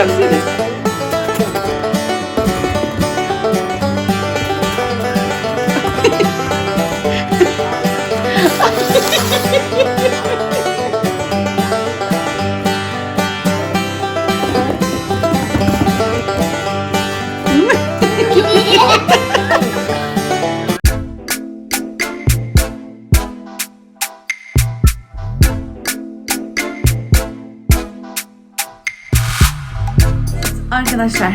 Yeah. Arkadaşlar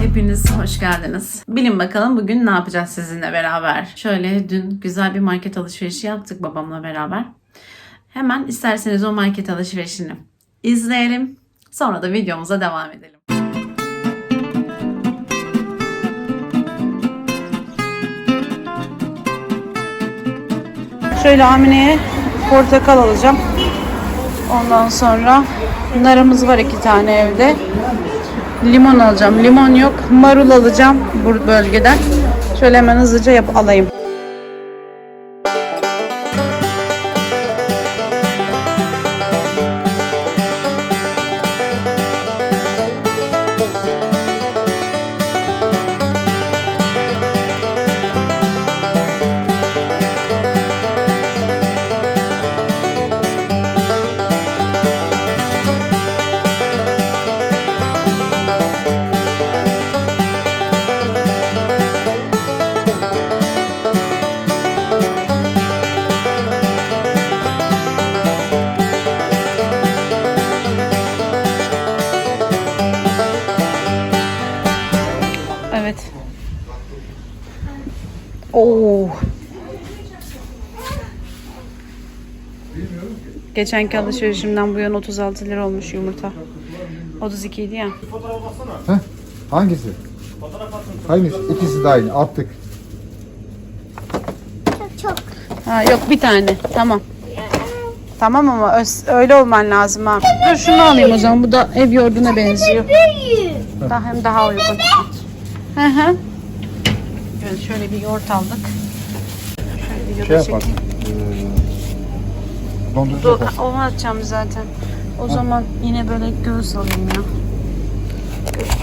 hepiniz hoş geldiniz. Bilin bakalım bugün ne yapacağız sizinle beraber. Şöyle dün güzel bir market alışverişi yaptık babamla beraber. Hemen isterseniz o market alışverişini izleyelim. Sonra da videomuza devam edelim. Şöyle Amine'ye portakal alacağım. Ondan sonra narımız var iki tane evde. Limon alacağım. Limon yok. Marul alacağım bu bölgeden. Şöyle hemen hızlıca yap alayım. Geçenki alışverişimden bu yana 36 lira olmuş yumurta. 32 idi ya. Heh, hangisi? Hangisi? İkisi de aynı. Attık. Ha, yok bir tane. Tamam. Tamam ama öyle olman lazım ha. Dur şunu alayım o zaman. Bu da ev yoğurduna benziyor. Daha hem daha uygun. Hı hı. Şöyle, şöyle bir yoğurt aldık. Şöyle videoda Şey çekeyim. yaparsın. Ee, dondurucu Dur, yaparsın. onu atacağım zaten. O zaman yine böyle göğüs alayım ya.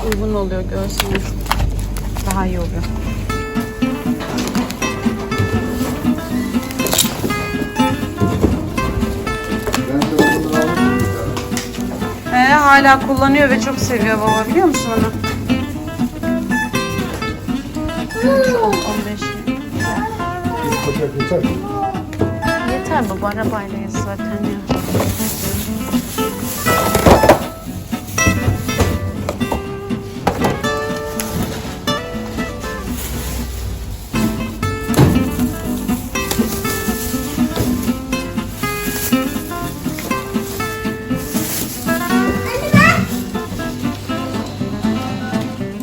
Uygun oluyor göğsüne. Daha iyi oluyor. He, hala kullanıyor ve çok seviyor baba biliyor musun onu? 15. Bir yeter. Yeter baba arabaylayız zaten ya.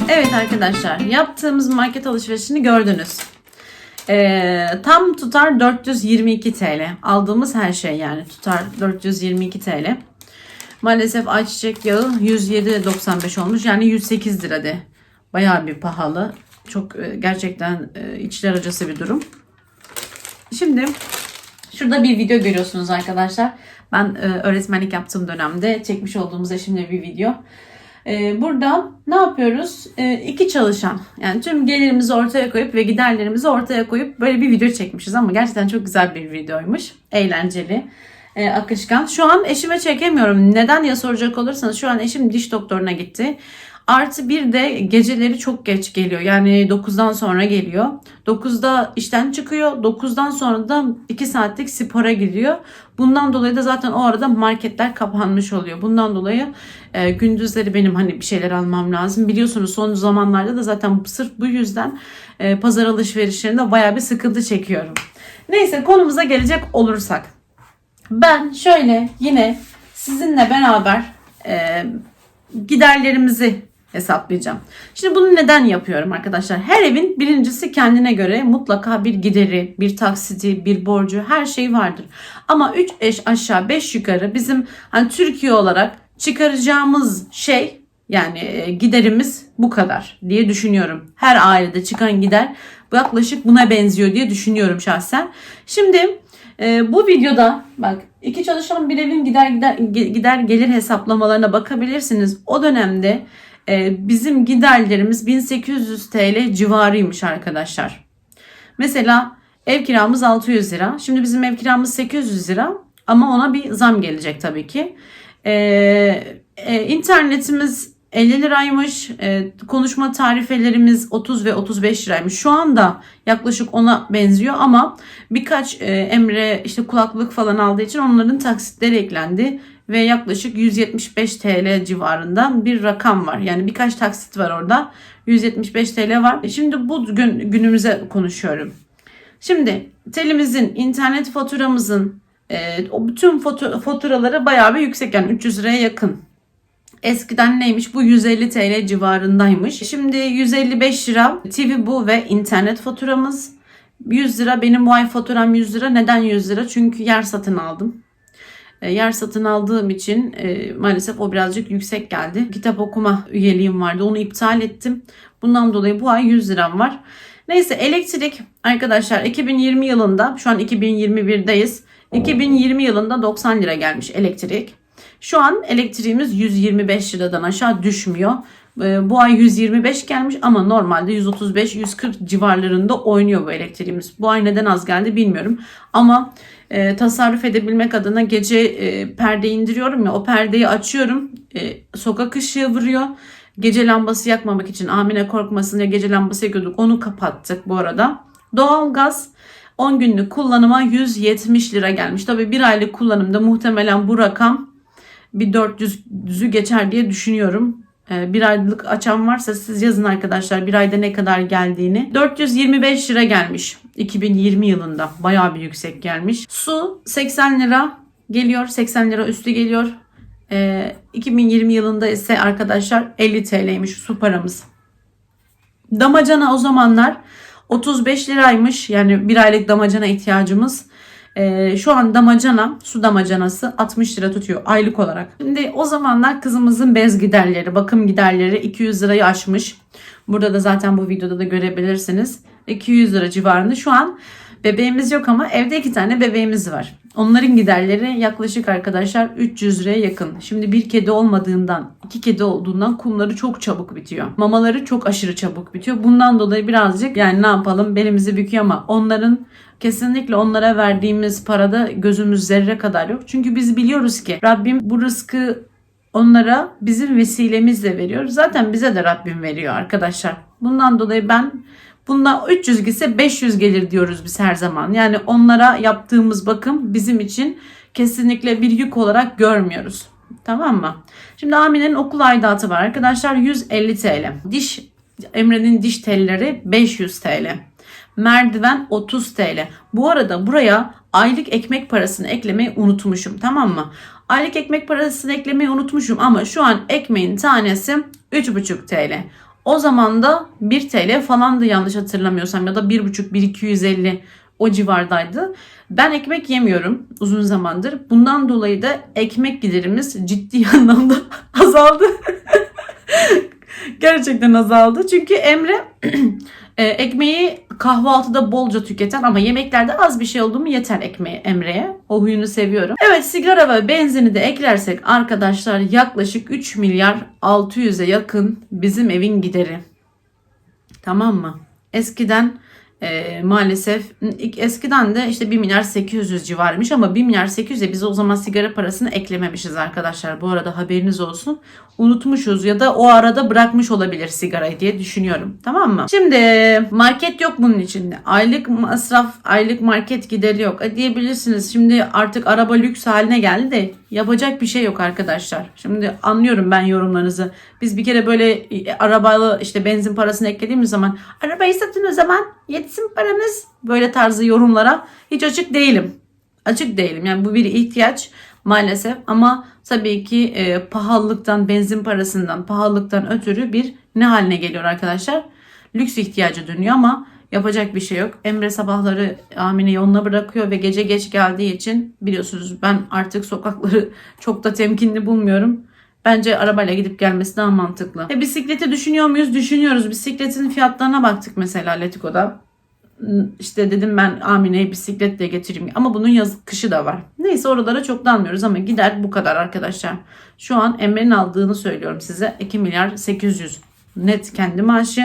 Evet arkadaşlar yaptığımız market alışverişini gördünüz. Ee, tam tutar 422 TL. Aldığımız her şey yani tutar 422 TL. Maalesef ayçiçek yağı 107.95 olmuş. Yani 108 lira de. Bayağı bir pahalı. Çok e, gerçekten e, içler acısı bir durum. Şimdi şurada bir video görüyorsunuz arkadaşlar. Ben e, öğretmenlik yaptığım dönemde çekmiş olduğumuz eşimle bir video. E, burada ne yapıyoruz? E, iki çalışan yani tüm gelirimizi ortaya koyup ve giderlerimizi ortaya koyup böyle bir video çekmişiz ama gerçekten çok güzel bir videoymuş. Eğlenceli. e, akışkan. Şu an eşime çekemiyorum. Neden ya soracak olursanız şu an eşim diş doktoruna gitti. Artı bir de geceleri çok geç geliyor. Yani 9'dan sonra geliyor. 9'da işten çıkıyor. 9'dan sonra da 2 saatlik spora gidiyor. Bundan dolayı da zaten o arada marketler kapanmış oluyor. Bundan dolayı e, gündüzleri benim hani bir şeyler almam lazım. Biliyorsunuz son zamanlarda da zaten sırf bu yüzden e, pazar alışverişlerinde baya bir sıkıntı çekiyorum. Neyse konumuza gelecek olursak. Ben şöyle yine sizinle beraber e, giderlerimizi hesaplayacağım. Şimdi bunu neden yapıyorum arkadaşlar? Her evin birincisi kendine göre mutlaka bir gideri, bir taksiti, bir borcu her şey vardır. Ama 3 eş aşağı 5 yukarı bizim hani Türkiye olarak çıkaracağımız şey yani e, giderimiz bu kadar diye düşünüyorum. Her ailede çıkan gider yaklaşık buna benziyor diye düşünüyorum şahsen. Şimdi e, bu videoda bak iki çalışan bir evin gider gider gider gelir hesaplamalarına bakabilirsiniz. O dönemde e, bizim giderlerimiz 1800 TL civarıymış arkadaşlar. Mesela ev kiramız 600 lira. Şimdi bizim ev kiramız 800 lira ama ona bir zam gelecek tabii ki. E, e, internetimiz 50 liraymış. E, konuşma tarifelerimiz 30 ve 35 liraymış. Şu anda yaklaşık ona benziyor ama birkaç e, Emre işte kulaklık falan aldığı için onların taksitleri eklendi ve yaklaşık 175 TL civarında bir rakam var. Yani birkaç taksit var orada. 175 TL var. Şimdi bu gün, günümüze konuşuyorum. Şimdi telimizin, internet faturamızın e, o bütün fatu- faturaları bayağı bir yüksek yani 300 liraya yakın. Eskiden neymiş? Bu 150 TL civarındaymış. Şimdi 155 lira TV bu ve internet faturamız. 100 lira benim bu ay faturam 100 lira. Neden 100 lira? Çünkü yer satın aldım. E, yer satın aldığım için e, maalesef o birazcık yüksek geldi. Kitap okuma üyeliğim vardı. Onu iptal ettim. Bundan dolayı bu ay 100 liram var. Neyse elektrik arkadaşlar 2020 yılında şu an 2021'deyiz. 2020 yılında 90 lira gelmiş elektrik. Şu an elektriğimiz 125 liradan aşağı düşmüyor. Ee, Bu ay 125 gelmiş ama normalde 135-140 civarlarında oynuyor bu elektriğimiz. Bu ay neden az geldi bilmiyorum. Ama e, tasarruf edebilmek adına gece e, perde indiriyorum ya o perdeyi açıyorum. E, sokak ışığı vuruyor. Gece lambası yakmamak için Amine korkmasın diye gece lambası yakıyorduk. Onu kapattık bu arada. Doğalgaz 10 günlük kullanıma 170 lira gelmiş. Tabii bir aylık kullanımda muhtemelen bu rakam bir 400'ü geçer diye düşünüyorum. Ee, Bir aylık açan varsa siz yazın arkadaşlar bir ayda ne kadar geldiğini. 425 lira gelmiş 2020 yılında. Bayağı bir yüksek gelmiş. Su 80 lira geliyor. 80 lira üstü geliyor. Ee, 2020 yılında ise arkadaşlar 50 TL'ymiş su paramız. Damacana o zamanlar 35 liraymış. Yani bir aylık damacana ihtiyacımız. Ee, şu an damacana, su damacanası 60 lira tutuyor aylık olarak. Şimdi o zamanlar kızımızın bez giderleri, bakım giderleri 200 lirayı aşmış. Burada da zaten bu videoda da görebilirsiniz. 200 lira civarında. Şu an bebeğimiz yok ama evde iki tane bebeğimiz var. Onların giderleri yaklaşık arkadaşlar 300 liraya yakın. Şimdi bir kedi olmadığından, iki kedi olduğundan kumları çok çabuk bitiyor. Mamaları çok aşırı çabuk bitiyor. Bundan dolayı birazcık yani ne yapalım belimizi büküyor ama onların kesinlikle onlara verdiğimiz parada gözümüz zerre kadar yok. Çünkü biz biliyoruz ki Rabbim bu rızkı onlara bizim vesilemizle veriyor. Zaten bize de Rabbim veriyor arkadaşlar. Bundan dolayı ben bundan 300 gitse 500 gelir diyoruz biz her zaman. Yani onlara yaptığımız bakım bizim için kesinlikle bir yük olarak görmüyoruz. Tamam mı? Şimdi Amine'nin okul aidatı var arkadaşlar 150 TL. Diş Emre'nin diş telleri 500 TL. Merdiven 30 TL. Bu arada buraya aylık ekmek parasını eklemeyi unutmuşum tamam mı? Aylık ekmek parasını eklemeyi unutmuşum ama şu an ekmeğin tanesi 3,5 TL. O zaman da 1 TL falandı yanlış hatırlamıyorsam ya da 1,5 1250 o civardaydı. Ben ekmek yemiyorum uzun zamandır. Bundan dolayı da ekmek giderimiz ciddi anlamda azaldı. Gerçekten azaldı. Çünkü Emre e, ekmeği kahvaltıda bolca tüketen ama yemeklerde az bir şey oldu mu yeter ekmeği Emre'ye. O huyunu seviyorum. Evet sigara ve benzini de eklersek arkadaşlar yaklaşık 3 milyar 600'e yakın bizim evin gideri. Tamam mı? Eskiden e, maalesef eskiden de işte 1 milyar 800 civarıymış ama 1 milyar 800'e biz o zaman sigara parasını eklememişiz arkadaşlar. Bu arada haberiniz olsun. Unutmuşuz ya da o arada bırakmış olabilir sigarayı diye düşünüyorum. Tamam mı? Şimdi market yok bunun içinde. Aylık masraf, aylık market gideri yok. E, diyebilirsiniz. Şimdi artık araba lüks haline geldi de yapacak bir şey yok arkadaşlar. Şimdi anlıyorum ben yorumlarınızı. Biz bir kere böyle e, arabalı işte benzin parasını eklediğimiz zaman arabayı satın o zaman yetsin paranız böyle tarzı yorumlara hiç açık değilim. Açık değilim. Yani bu bir ihtiyaç maalesef ama tabii ki e, pahalılıktan, benzin parasından, pahalılıktan ötürü bir ne haline geliyor arkadaşlar? Lüks ihtiyacı dönüyor ama yapacak bir şey yok. Emre sabahları Amine yoluna bırakıyor ve gece geç geldiği için biliyorsunuz ben artık sokakları çok da temkinli bulmuyorum. Bence arabayla gidip gelmesi daha mantıklı. E, bisikleti düşünüyor muyuz? Düşünüyoruz. Bisikletin fiyatlarına baktık mesela Letgo'da. işte dedim ben Amine'yi bisikletle getireyim. Ama bunun yaz kışı da var. Neyse oralara çok dalmıyoruz ama gider bu kadar arkadaşlar. Şu an Emre'nin aldığını söylüyorum size. 2 milyar 800 net kendi maaşı.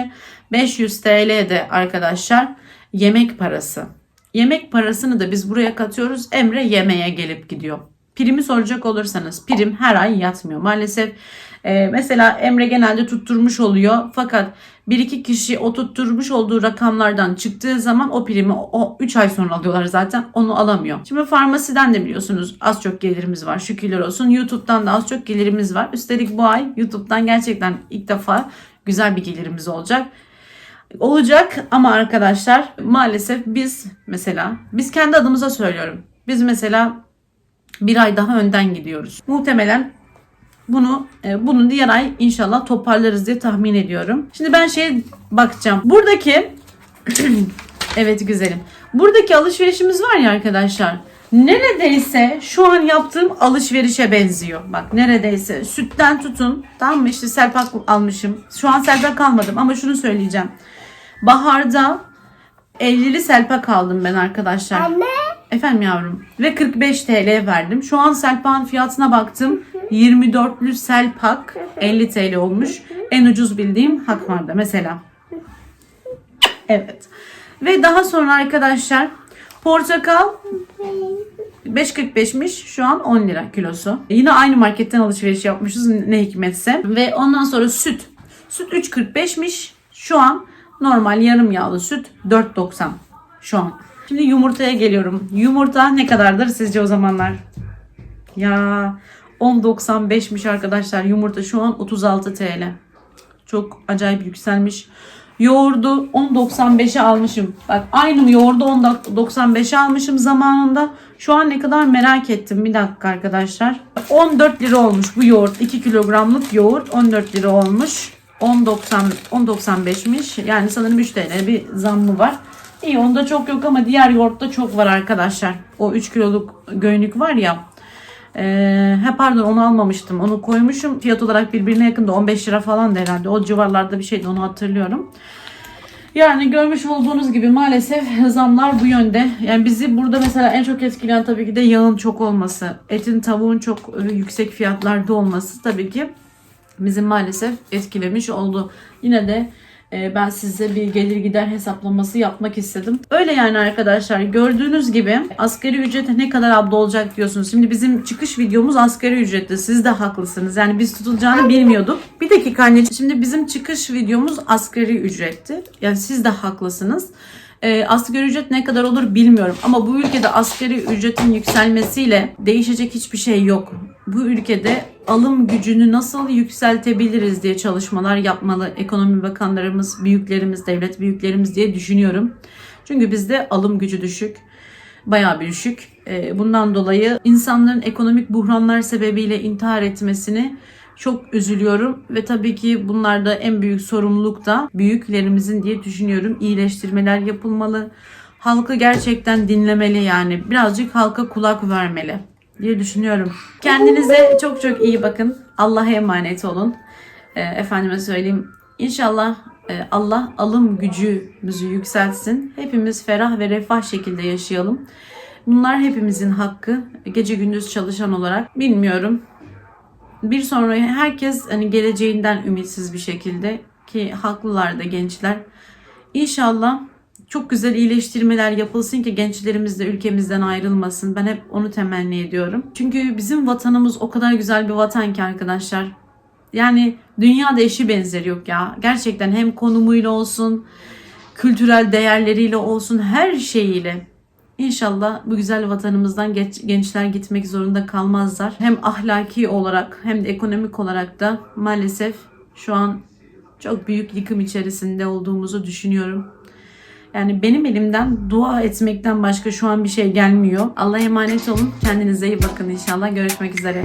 500 TL de arkadaşlar yemek parası. Yemek parasını da biz buraya katıyoruz. Emre yemeğe gelip gidiyor. Primi soracak olursanız prim her ay yatmıyor. Maalesef e, mesela Emre genelde tutturmuş oluyor. Fakat bir iki kişi o tutturmuş olduğu rakamlardan çıktığı zaman o primi o 3 ay sonra alıyorlar zaten. Onu alamıyor. Şimdi farmasiden de biliyorsunuz az çok gelirimiz var. Şükürler olsun. YouTube'dan da az çok gelirimiz var. Üstelik bu ay YouTube'dan gerçekten ilk defa güzel bir gelirimiz olacak olacak ama arkadaşlar maalesef biz mesela biz kendi adımıza söylüyorum. Biz mesela bir ay daha önden gidiyoruz. Muhtemelen bunu e, bunu diğer ay inşallah toparlarız diye tahmin ediyorum. Şimdi ben şeye bakacağım. Buradaki evet güzelim. Buradaki alışverişimiz var ya arkadaşlar. Neredeyse şu an yaptığım alışverişe benziyor. Bak neredeyse sütten tutun. Tamam mı? İşte selpak almışım. Şu an selpak almadım ama şunu söyleyeceğim. Baharda 50'li selpak aldım ben arkadaşlar. Anne. Efendim yavrum. Ve 45 TL verdim. Şu an selpağın fiyatına baktım. 24'lü selpak 50 TL olmuş. En ucuz bildiğim Hakmar'da mesela. Evet. Ve daha sonra arkadaşlar portakal 5.45'miş şu an 10 lira kilosu. Yine aynı marketten alışveriş yapmışız ne hikmetse. Ve ondan sonra süt. Süt 3.45'miş şu an normal yarım yağlı süt 4.90 şu an. Şimdi yumurtaya geliyorum. Yumurta ne kadardır sizce o zamanlar? Ya 10.95'miş arkadaşlar yumurta şu an 36 TL. Çok acayip yükselmiş. Yoğurdu 10.95'e almışım. Bak aynı yoğurdu 10.95'e almışım zamanında. Şu an ne kadar merak ettim. Bir dakika arkadaşlar. 14 lira olmuş bu yoğurt. 2 kilogramlık yoğurt 14 lira olmuş. 10.90 10.95'miş. Yani sanırım 3 TL bir zammı var. İyi onda çok yok ama diğer yoğurtta çok var arkadaşlar. O 3 kiloluk göynük var ya. Ee, pardon onu almamıştım. Onu koymuşum. Fiyat olarak birbirine yakında 15 lira falan da herhalde. O civarlarda bir şeydi onu hatırlıyorum. Yani görmüş olduğunuz gibi maalesef zamlar bu yönde. Yani bizi burada mesela en çok etkileyen tabii ki de yağın çok olması. Etin tavuğun çok e, yüksek fiyatlarda olması tabii ki bizim maalesef etkilemiş oldu. Yine de e, ben size bir gelir gider hesaplaması yapmak istedim. Öyle yani arkadaşlar gördüğünüz gibi asgari ücret ne kadar abla olacak diyorsunuz. Şimdi bizim çıkış videomuz asgari ücretti. Siz de haklısınız. Yani biz tutulacağını bilmiyorduk. Bir dakika anneciğim. Şimdi bizim çıkış videomuz asgari ücretti. Yani siz de haklısınız. E, asgari ücret ne kadar olur bilmiyorum. Ama bu ülkede asgari ücretin yükselmesiyle değişecek hiçbir şey yok. Bu ülkede alım gücünü nasıl yükseltebiliriz diye çalışmalar yapmalı ekonomi bakanlarımız, büyüklerimiz, devlet büyüklerimiz diye düşünüyorum. Çünkü bizde alım gücü düşük. Bayağı bir düşük. E, bundan dolayı insanların ekonomik buhranlar sebebiyle intihar etmesini çok üzülüyorum ve tabii ki bunlarda en büyük sorumluluk da büyüklerimizin diye düşünüyorum. İyileştirmeler yapılmalı. Halkı gerçekten dinlemeli yani. Birazcık halka kulak vermeli diye düşünüyorum. Kendinize çok çok iyi bakın. Allah'a emanet olun. E, efendime söyleyeyim. İnşallah e, Allah alım gücümüzü yükseltsin. Hepimiz ferah ve refah şekilde yaşayalım. Bunlar hepimizin hakkı. Gece gündüz çalışan olarak bilmiyorum bir sonra herkes hani geleceğinden ümitsiz bir şekilde ki haklılar da gençler. İnşallah çok güzel iyileştirmeler yapılsın ki gençlerimiz de ülkemizden ayrılmasın. Ben hep onu temenni ediyorum. Çünkü bizim vatanımız o kadar güzel bir vatan ki arkadaşlar. Yani dünyada eşi benzeri yok ya. Gerçekten hem konumuyla olsun, kültürel değerleriyle olsun, her şeyiyle. İnşallah bu güzel vatanımızdan gençler gitmek zorunda kalmazlar. Hem ahlaki olarak hem de ekonomik olarak da maalesef şu an çok büyük yıkım içerisinde olduğumuzu düşünüyorum. Yani benim elimden dua etmekten başka şu an bir şey gelmiyor. Allah'a emanet olun. Kendinize iyi bakın inşallah. Görüşmek üzere.